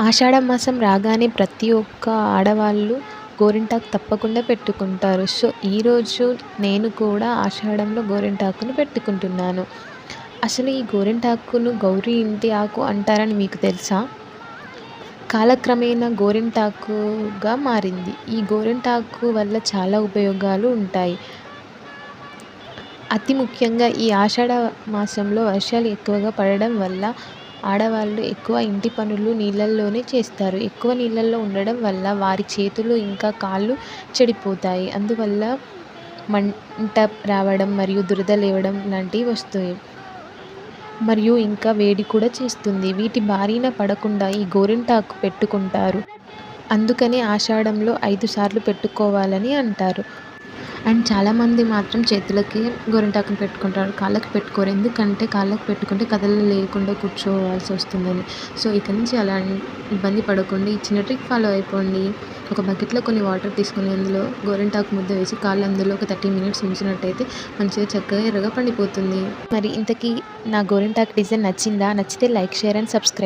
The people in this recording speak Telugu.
ఆషాఢ మాసం రాగానే ప్రతి ఒక్క ఆడవాళ్ళు గోరింటాకు తప్పకుండా పెట్టుకుంటారు. సో ఈరోజు నేను కూడా ఆషాఢంలో గోరింటాకును పెట్టుకుంటున్నాను. అసలు ఈ గోరింటాకును గౌరీ ఇంటి ఆకు అంటారని మీకు తెలుసా? కాలక్రమేణా గోరింటాకుగా మారింది. ఈ గోరింటాకు వల్ల చాలా ఉపయోగాలు ఉంటాయి. అతి ముఖ్యంగా ఈ ఆషాఢ మాసంలో వర్షాలు ఎక్కువగా పడడం వల్ల ఆడవాళ్ళు ఎక్కువ ఇంటి పనులు నీళ్ళల్లోనే చేస్తారు. ఎక్కువ నీళ్ళల్లో ఉండడం వల్ల వారి చేతులు ఇంకా కాళ్ళు చెడిపోతాయి. అందువల్ల మంట రావడం మరియు దురద లేవడం లాంటివి వస్తాయి. మరియు ఇంకా వేడి కూడా చేస్తుంది. వీటి బారిన పడకుండా ఈ గోరింటాకు పెట్టుకుంటారు. అందుకనే ఆషాఢంలో ఐదు సార్లు పెట్టుకోవాలని అంటారు. అండ్ చాలామంది మాత్రం చేతులకి గోరింటాకుని పెట్టుకుంటారు కాళ్ళకి పెట్టుకోరు. ఎందుకంటే కాళ్ళకి పెట్టుకుంటే కథలు లేకుండా కూర్చోవాల్సి వస్తుందని. సో ఇక నుంచి అలా ఇబ్బంది పడకుండా. ఈ చిన్న ట్రిక్ ఫాలో అయిపోండి. ఒక బకెట్లో కొన్ని వాటర్ తీసుకొని అందులో గోరింటాకు ముద్ద వేసి కాళ్ళు అందులో ఒక థర్టీ మినిట్స్ ఉంచినట్టయితే మంచిగా చక్కగా ఎర్రగా పండిపోతుంది. మరి ఇంతకీ నా గోరింటాకు డిజైన్ నచ్చిందా? నచ్చితే లైక్ షేర్ అండ్ సబ్స్క్రైబ్